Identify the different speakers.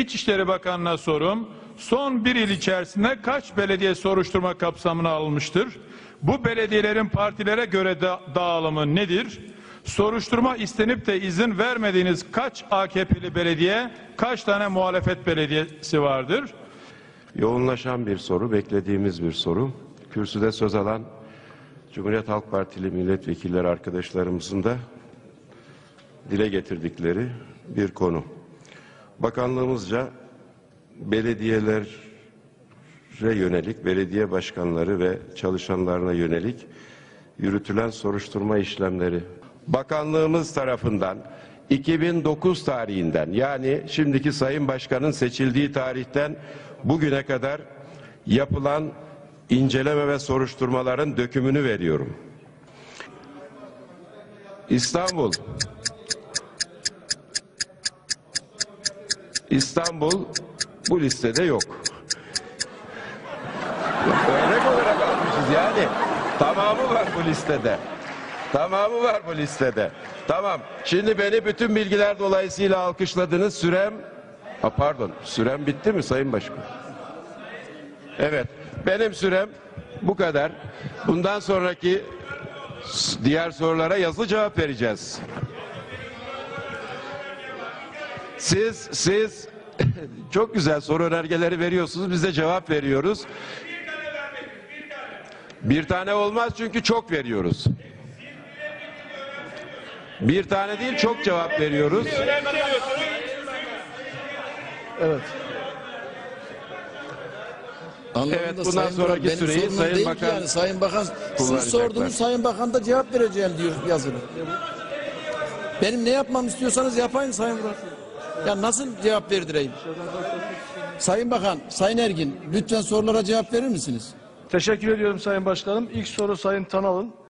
Speaker 1: İçişleri Bakanı'na sorum. Son bir yıl içerisinde kaç belediye soruşturma kapsamına alınmıştır? Bu belediyelerin partilere göre da- dağılımı nedir? Soruşturma istenip de izin vermediğiniz kaç AKP'li belediye, kaç tane muhalefet belediyesi vardır?
Speaker 2: Yoğunlaşan bir soru, beklediğimiz bir soru. Kürsüde söz alan Cumhuriyet Halk Partili milletvekilleri arkadaşlarımızın da dile getirdikleri bir konu. Bakanlığımızca belediyelere yönelik, belediye başkanları ve çalışanlarına yönelik yürütülen soruşturma işlemleri bakanlığımız tarafından 2009 tarihinden yani şimdiki Sayın Başkan'ın seçildiği tarihten bugüne kadar yapılan inceleme ve soruşturmaların dökümünü veriyorum. İstanbul İstanbul bu listede yok. Örnek olarak almışız yani. Tamamı var bu listede. Tamamı var bu listede. Tamam. Şimdi beni bütün bilgiler dolayısıyla alkışladınız. Sürem Ha, pardon. Sürem bitti mi Sayın Başkan? Evet. Benim sürem bu kadar. Bundan sonraki diğer sorulara yazılı cevap vereceğiz. Siz siz çok güzel soru önergeleri veriyorsunuz. Biz de cevap veriyoruz. Bir tane olmaz çünkü çok veriyoruz. Bir tane değil çok cevap veriyoruz.
Speaker 3: Evet.
Speaker 4: Anlamında
Speaker 2: Evet, bundan
Speaker 4: Sayın
Speaker 2: sonraki
Speaker 4: Bakan,
Speaker 2: süreyi Sayın Bakan
Speaker 4: yani Sayın Bakan siz sordunuz Sayın Bakan da cevap vereceğim diyor yazılı. Benim ne yapmamı istiyorsanız yapayım Sayın Bakan. Ya nasıl cevap verdireyim? Sayın Bakan, Sayın Ergin lütfen sorulara cevap verir misiniz?
Speaker 3: Teşekkür ediyorum Sayın Başkanım. İlk soru Sayın Tanal'ın.